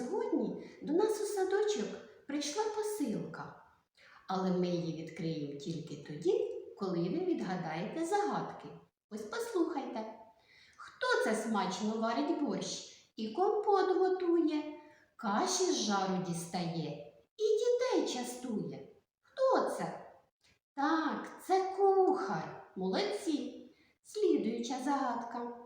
Сьогодні до нас у садочок прийшла посилка, але ми її відкриємо тільки тоді, коли ви відгадаєте загадки. Ось послухайте, хто це смачно варить борщ і компот готує, каші з жару дістає і дітей частує. Хто це? Так, це кухар. Молодці. Слідуюча загадка.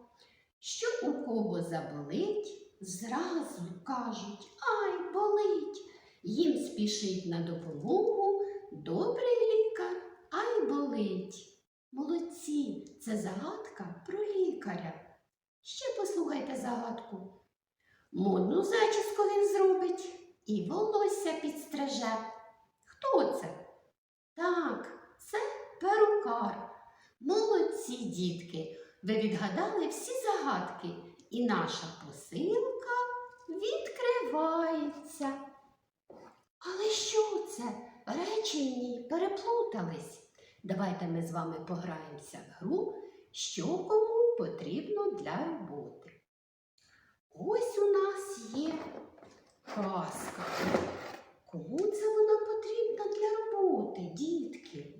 Що у кого заболить, зразу кажуть Ай, болить. Їм спішить на допомогу добрий лікар, ай болить. Молодці, це загадка про лікаря. Ще послухайте загадку. Модну зачіску він зробить і волосся підстриже. Хто це? Так, це перукар. Молодці, дітки, ви відгадали всі загадки, і наша посилка відкривається. Але що це? Речені переплутались. Давайте ми з вами пограємося в гру, що кому потрібно для роботи. Ось у нас є казка. Кому це вона потрібна для роботи, дітки?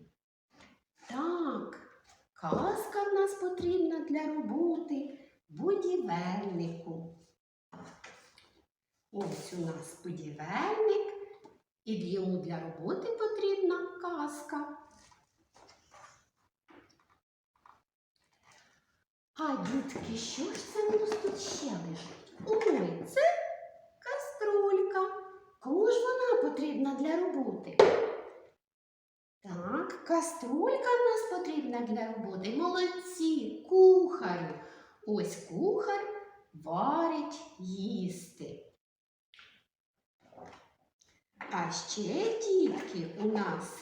Так, казка в нас потрібна для роботи будівельнику. Ось у нас будівельник, і йому для роботи потрібна казка. А дітки, що ж це у нас тут ще лежить? Ой, це каструлька. Кому ж вона потрібна для роботи? Так, каструлька в нас потрібна для роботи. Молодці, кухарю. Ось кухар варить їсти. А ще, дітки, у нас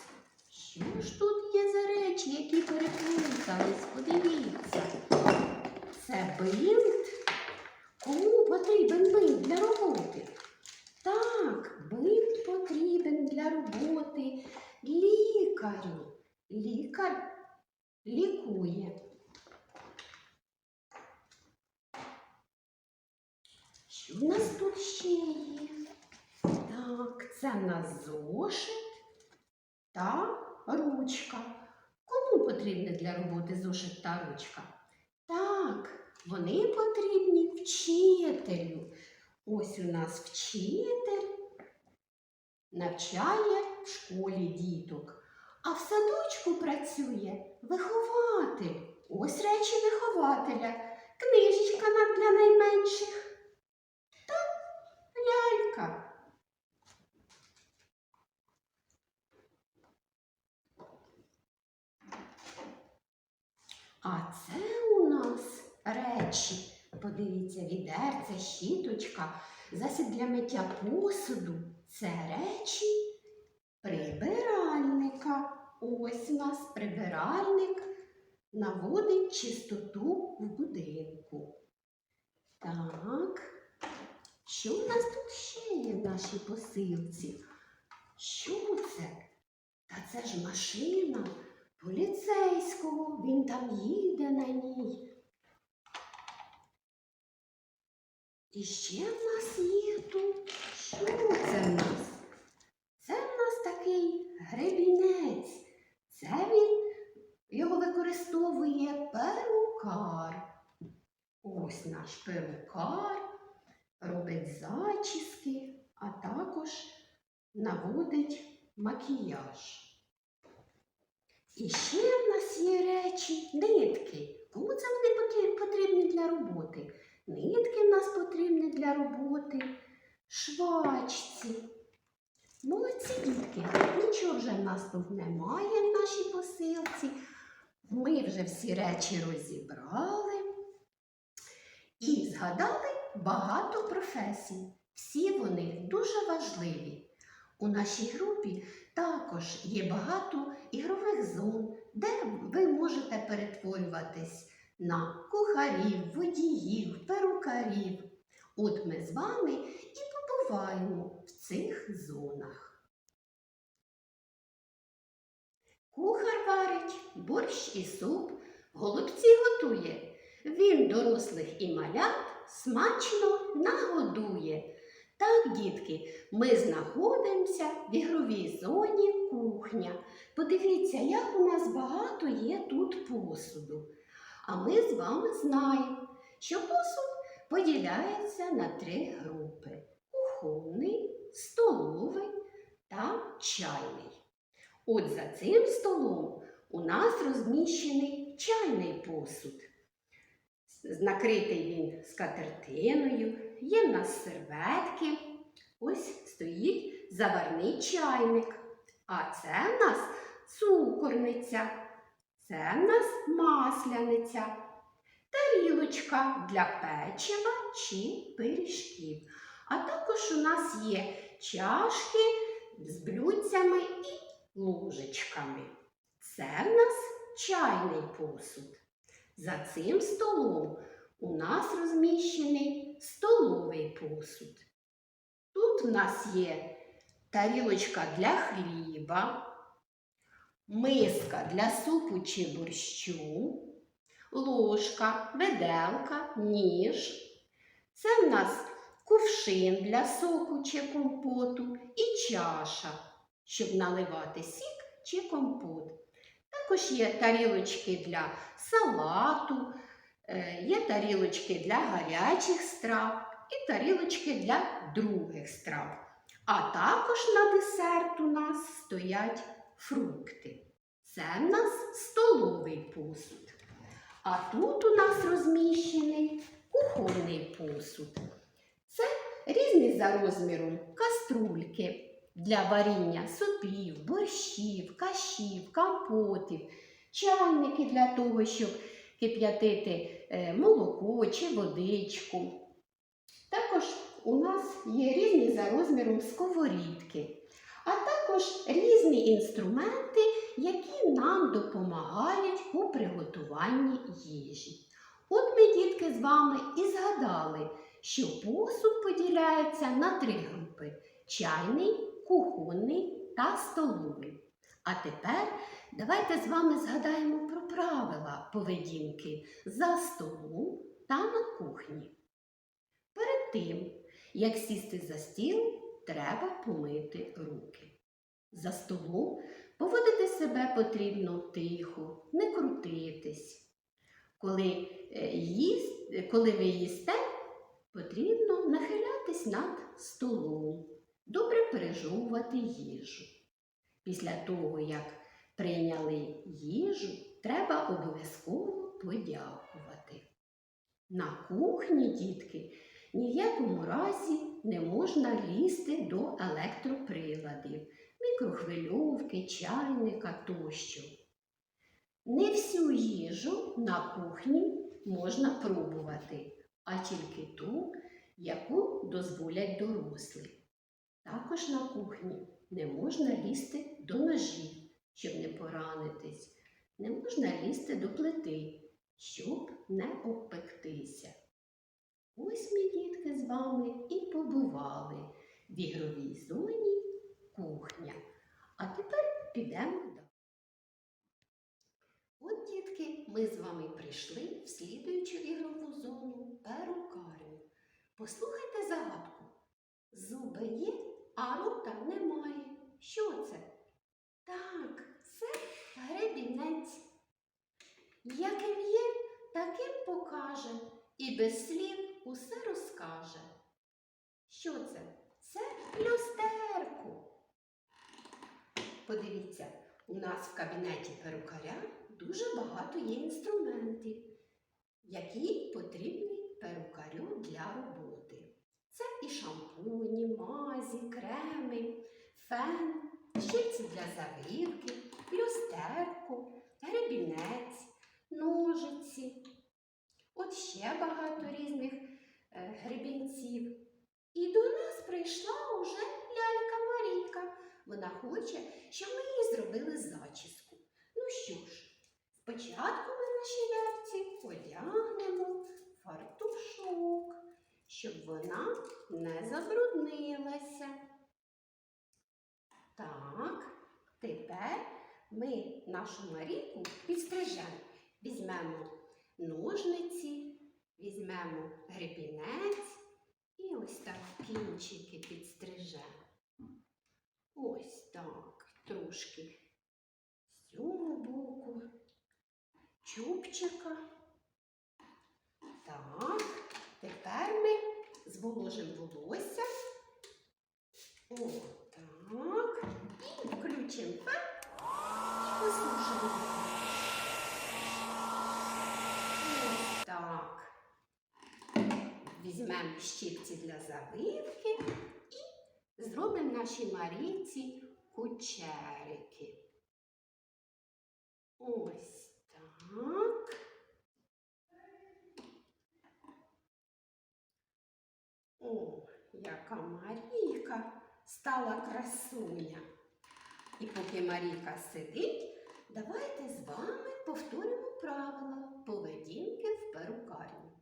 що ж тут є за речі, які переплутались? Подивіться. Це бинт. Кому потрібен бинт для роботи? Так, бинт потрібен для роботи лікарю. Лікар лікує. Що в нас тут ще є? Це в нас зошит та ручка. Кому потрібні для роботи зошит та ручка? Так, вони потрібні вчителю. Ось у нас вчитель навчає в школі діток, а в садочку працює вихователь. Ось речі вихователя, книжечка для найменших та лялька. А це у нас речі. Подивіться, відерце, щіточка, засіб для миття посуду. Це речі прибиральника. Ось у нас прибиральник наводить чистоту в будинку. Так, що у нас тут ще є в нашій посилці? Що це? Та це ж машина поліцейського. Він там їде на ній. І ще в нас є тут. Що це в нас? Це в нас такий гребінець. Це він його використовує перукар. Ось наш перукар робить зачіски, а також наводить макіяж. І ще в нас є речі нитки. Кому це вони потрібні для роботи? Нитки в нас потрібні для роботи, швачці. Молодці дітки, нічого вже в нас тут немає в нашій посилці. Ми вже всі речі розібрали і згадали багато професій. Всі вони дуже важливі. У нашій групі також є багато ігрових зон, де ви можете перетворюватись на кухарів, водіїв, перукарів. От ми з вами і побуваємо в цих зонах. Кухар варить борщ і суп, голубці готує. Він дорослих і малят смачно нагодує. Так, дітки, ми знаходимося в ігровій зоні кухня. Подивіться, як у нас багато є тут посуду. А ми з вами знаємо, що посуд поділяється на три групи: кухонний, столовий та чайний. От за цим столом у нас розміщений чайний посуд. Накритий він скатертиною, є в нас серветки. Ось стоїть заварний чайник. А це в нас цукорниця, це в нас масляниця, тарілочка для печива чи пиріжків. А також у нас є чашки з блюдцями і ложечками. Це в нас чайний посуд. За цим столом у нас розміщений столовий посуд. Тут в нас є тарілочка для хліба, миска для супу чи борщу, ложка, виделка, ніж. Це в нас кувшин для соку чи компоту і чаша, щоб наливати сік чи компот. Також є тарілочки для салату, е, є тарілочки для гарячих страв і тарілочки для других страв. А також на десерт у нас стоять фрукти. Це в нас столовий посуд. А тут у нас розміщений кухонний посуд. Це різні за розміром каструльки для варіння супів, борщів, кашів, компотів, чайники для того, щоб кип'ятити е, молоко чи водичку. Також у нас є різні за розміром сковорідки, а також різні інструменти, які нам допомагають у приготуванні їжі. От ми, дітки, з вами і згадали, що посуд поділяється на три групи: чайний, кухонний та столовий. А тепер давайте з вами згадаємо про правила поведінки за столом та на кухні. Перед тим, як сісти за стіл, треба помити руки. За столом поводити себе потрібно тихо, не крутитись. Коли, е, їс- коли ви їсте, потрібно нахилятись над столом, добре пережовувати їжу. Після того, як прийняли їжу, треба обов'язково подякувати. На кухні, дітки, ні в якому разі не можна лізти до електроприладів, мікрохвильовки, чайника тощо. Не всю їжу на кухні можна пробувати, а тільки ту, яку дозволять дорослі. Також на кухні не можна лізти до ножів, щоб не поранитись, не можна лізти до плити, щоб не обпектися. Ось ми, дітки, з вами і побували в ігровій зоні кухня. А тепер підемо далі. От, дітки, ми з вами прийшли в слідуючу ігрову зону перукарню. Послухайте загадку. Зуби є, а рота немає. Що це? Так, це гребінець. Яким є, таким покаже, і без слів усе розкаже. Що це? Це люстерко. Подивіться, у нас в кабінеті перукаря дуже багато є інструментів, які потрібні перукарю для роботи. Це і шампуні, мазі, креми, фен, щипці для завивки, люстерко, гребінець, ножиці. От ще багато різних е, гребінців. І до нас прийшла уже лялька Марійка. Вона хоче, щоб ми їй зробили зачіску. Ну що ж, спочатку ми нашій ляльці одягнемо фартушок, щоб вона не забруднилася. Так, тепер ми нашу Марійку підстрижемо. Візьмемо ножниці, візьмемо гребінець І ось так кінчики підстрижемо. Ось так, трошки з цього боку. Чубчика. Так, тепер ми зволожимо волосся. О, так. І включимо фен і посушимо. Ось так. Візьмемо щіпці для зробимо нашій Марійці кучерики. Ось так. О, яка Марійка стала красуня. І поки Марійка сидить, давайте з вами повторимо правила поведінки в перукарні.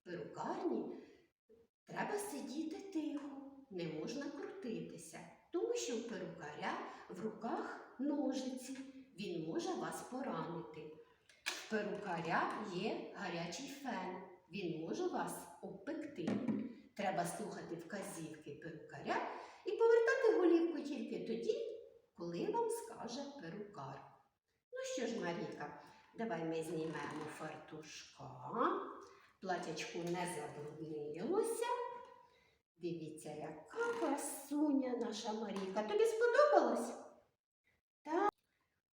В перукарні треба сидіти тихо, не можна крутитися, тому що в перукаря в руках ножиці, він може вас поранити. В перукаря є гарячий фен, він може вас обпекти. Треба слухати вказівки перукаря і повертати голівку тільки тоді, коли вам скаже перукар. Ну що ж, Маріка, давай ми знімемо фартушка. Платячку не забруднилося. Дивіться, яка красуня наша Маріка. Тобі сподобалось? Так.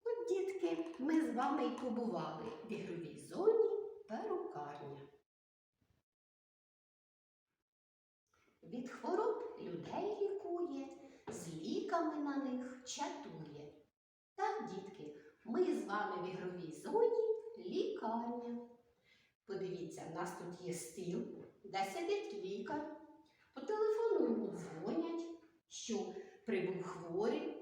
От, дітки, ми з вами і побували в ігровій зоні перукарня. Від хвороб людей лікує, з ліками на них чатує. Так, дітки, ми з вами в ігровій зоні лікарня. Подивіться, в нас тут є стіл, де сидить лікар. По телефону йому дзвонять, що прибув хворий.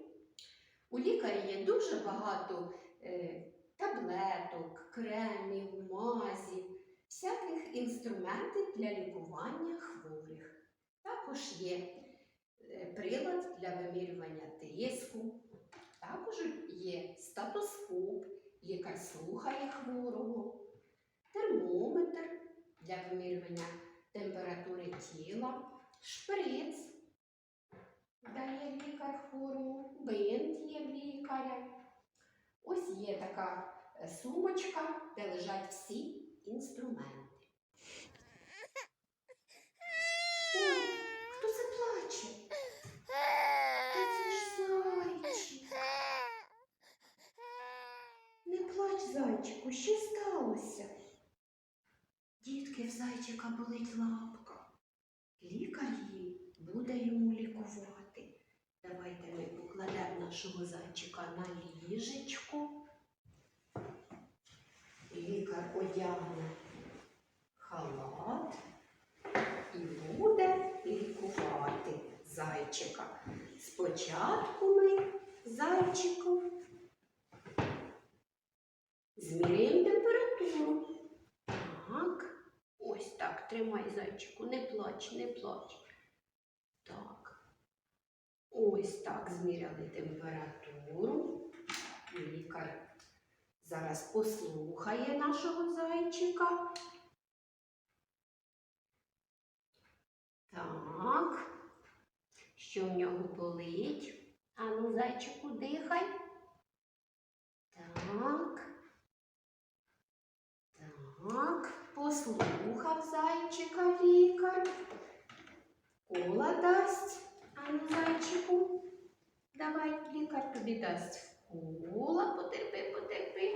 У лікаря є дуже багато е, таблеток, кремів, мазів, всяких інструментів для лікування хворих. Також є е, прилад для вимірювання тиску, також є статоскоп, лікар слухає хворого, термометр для вимірювання температури тіла, шприц дає лікар хворому, бинт є в лікаря. Ось є така е, сумочка, де лежать всі інструменти. Ой, хто це плаче? Та це зайчик. Не плач, зайчику, що сталося? Дітки, в зайчика болить лапка. Лікар її буде йому лікувати. Давайте ми покладемо нашого зайчика на ліжечко. Лікар одягне халат і буде лікувати зайчика. Спочатку ми зайчику зміряємо температуру. Так, ось так, тримай зайчику, не плач, не плач. Так. Ось так зміряли температуру. Лікар зараз послухає нашого зайчика. Так. Що в нього болить? Ану, зайчику, дихай. Так. Так, послухав зайчика лікар. Кола дасть. Ану, зайчику. Давай, лікар тобі дасть кола, потерпи, потерпи.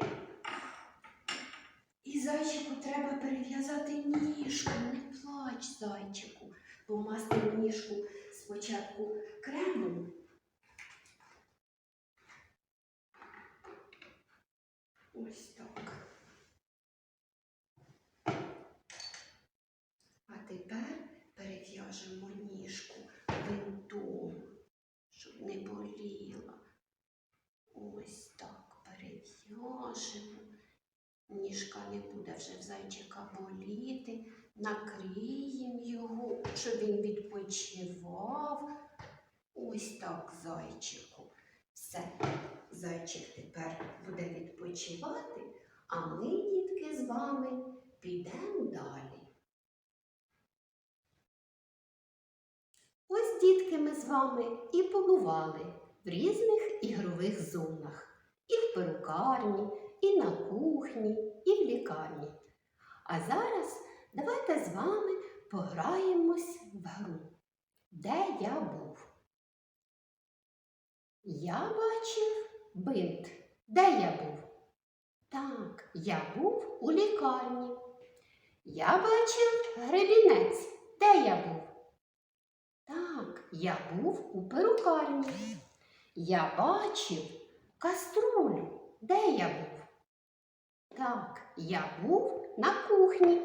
І зайчику треба перев'язати ніжку. Не плач, зайчику. Помасти ніжку спочатку кремом. Ось так. А тепер перев'яжемо ніжку бинтом, щоб не боліла. Ось так перев'яжемо. Ніжка не буде вже в зайчика боліти. Накриємо його, щоб він відпочивав. Ось так, зайчику. Все, зайчик тепер буде відпочивати, а ми, дітки, з вами підемо далі. Ось дітки ми з вами і побували в різних ігрових зонах. І в перукарні, і на кухні, і в лікарні. А зараз давайте з вами пограємось в гру. Де я був? Я бачив бинт. Де я був? Так, я був у лікарні. Я бачив гребінець. Де я був? Так, я був у перукарні. Я бачив каструлю. Де я був? Так, я був на кухні.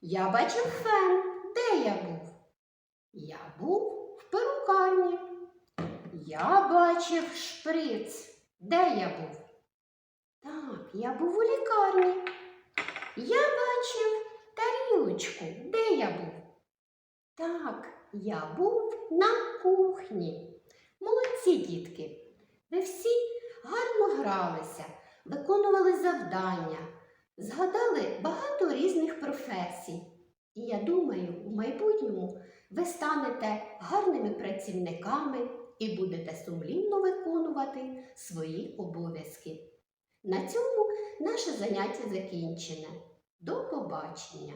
Я бачив фен. Де я був? Я був в перукарні. Я бачив шприц. Де я був? Так, я був у лікарні. Я бачив тарілочку. Де я був? Так, я був на кухні. Молодці дітки. Ви всі гарно гралися, виконували завдання, згадали багато різних професій. І я думаю, в майбутньому ви станете гарними працівниками і будете сумлінно виконувати свої обов'язки. На цьому наше заняття закінчене. До побачення!